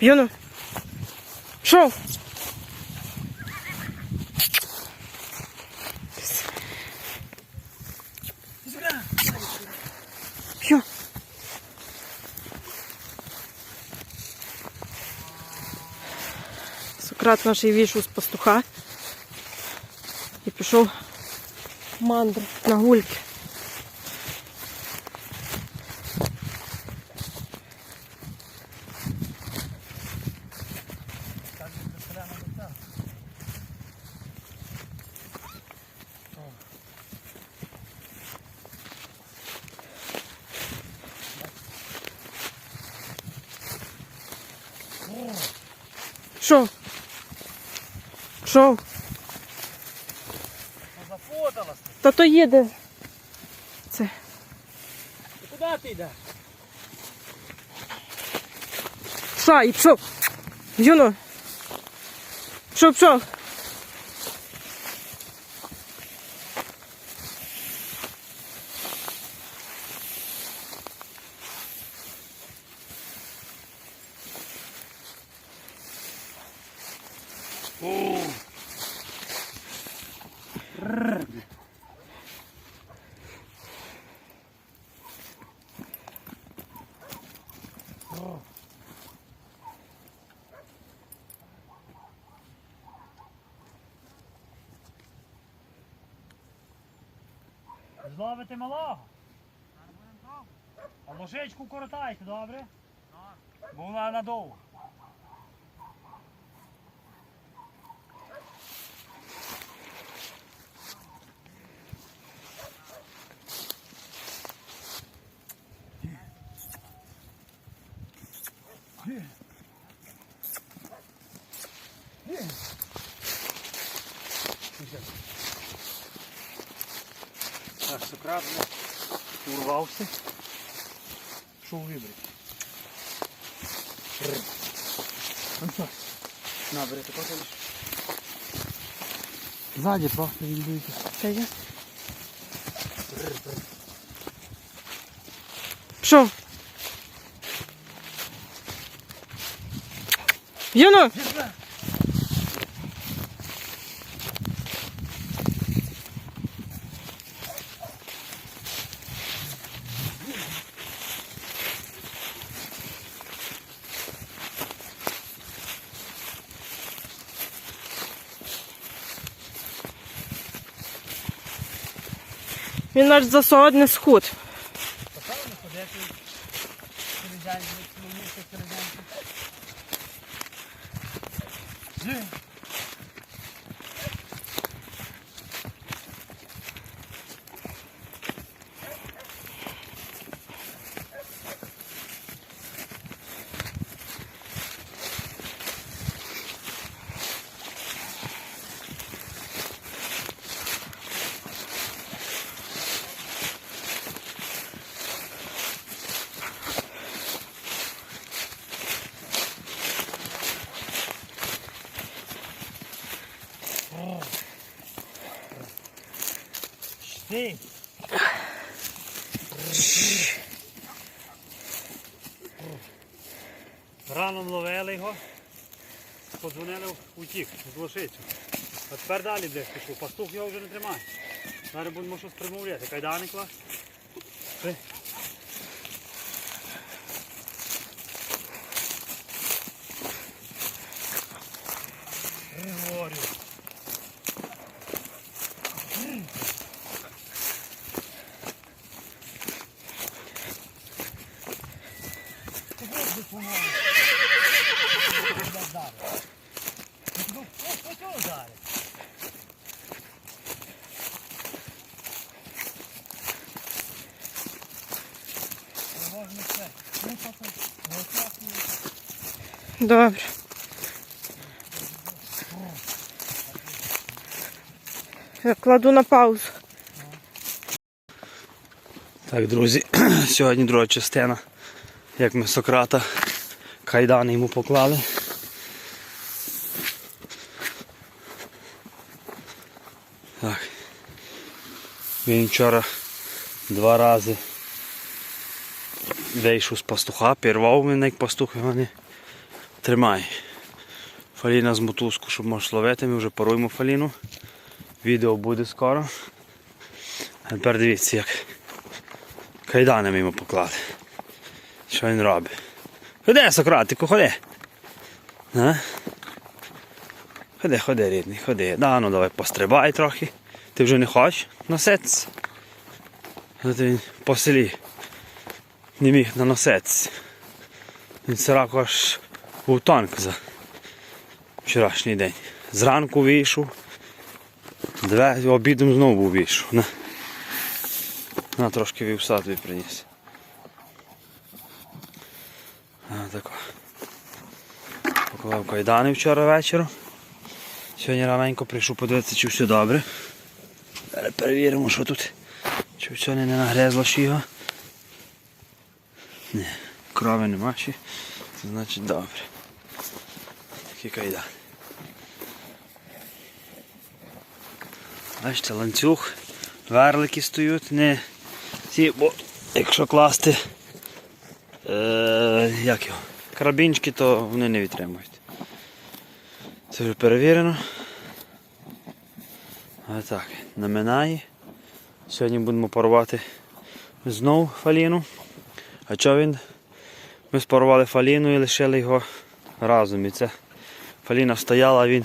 Юно. Що? Що? Сократ наш вийшов з пастуха і пішов в мандри на гульки. Що? Що? Зафоталась. Та то їде. Це. Ти куди ти йдеш? Ша, і пішов. Юно. Пшов, пішов. Зловити малого. А ложечку коротайте, добре? Бо вона надовго. Сократ урвався. Що вибрати? Ну що? На, бери тако лиш. Ззаді просто відбийте. Та я. Пішов. Юно. Він наш за сьогодні сход. Поставили Ти. Раном ловили його, подзвонили, утік з лошицю. А тепер далі десь пішов. Пастух його вже не тримає. Зараз будемо щось примовляти. Кайдани класти. Добре. Я кладу на паузу. Так, друзі, сьогодні друга частина, як ми Сократа кайдани йому поклали. Так. Він вчора два рази вийшов з пастуха, пірвав мене як пастух його не тримає. Фаліна з мотузку, щоб можеш ловити, ми вже паруємо фаліну. Відео буде скоро. А тепер дивіться, як кайдани йому поклали. Що він робить? Ходи, Сократику, ходи. А? Ходи, ходи, рідний, ходи. Да, ну давай пострибай трохи. Ти вже не хочеш носитися? Ти він по селі не міг наноситися. Він сираку аж був тонко за вчорашній день. Зранку вийшов, обідом знову вийшов. На, на трошки вівса тобі приніс. Тако. Поклав кайдани вчора вечором. Сьогодні раненько прийшов подивитися, чи все добре. Перевіримо, що тут. Чи все не нагрезло ще. Ні, крови нема ще. Це значить добре. Такий кайдан. Бачите, ланцюг, верлики стоять, не ці, бо якщо класти е, як його, карабінчики, то вони не відтримують. Це вже перевірено. Ось так, наминає. Сьогодні будемо парувати знову фаліну. А що він? Ми спарували фаліну і лишили його разом. І це фаліна стояла, він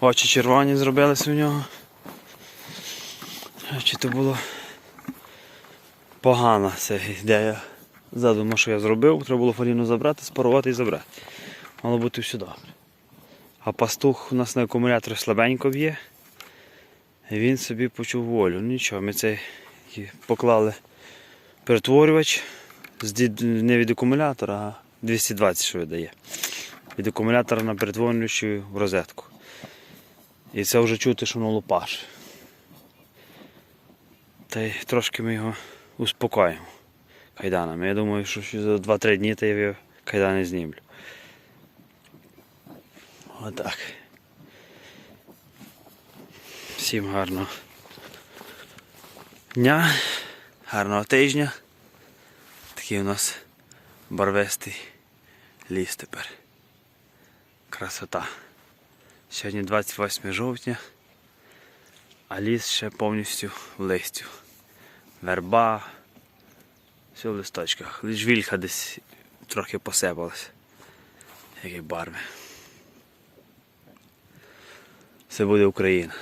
очі червоні зробилися в нього. Чи то було погана ця ідея. Задумав, що я зробив, треба було фаліну забрати, спарувати і забрати. Мало бути все добре. А пастух у нас на акумуляторі слабенько б'є. Він собі почув волю. Ну, Нічого, ми цей поклали перетворювач не від акумулятора, а 220 що видає. Від акумулятора на перетворюючу в розетку. І це вже чути, що воно лупаш. Та й трошки ми його успокоїмо кайданами. Я думаю, що за 2-3 дні та я його кайдани знімлю. Отак. Всім гарного дня, гарного тижня. Такий у нас барвистий ліс тепер. Красота. Сьогодні 28 жовтня, а ліс ще повністю в листю. Верба, все в листочках. Лиш вільха десь трохи посипалась. Які барви. Це буде Україна.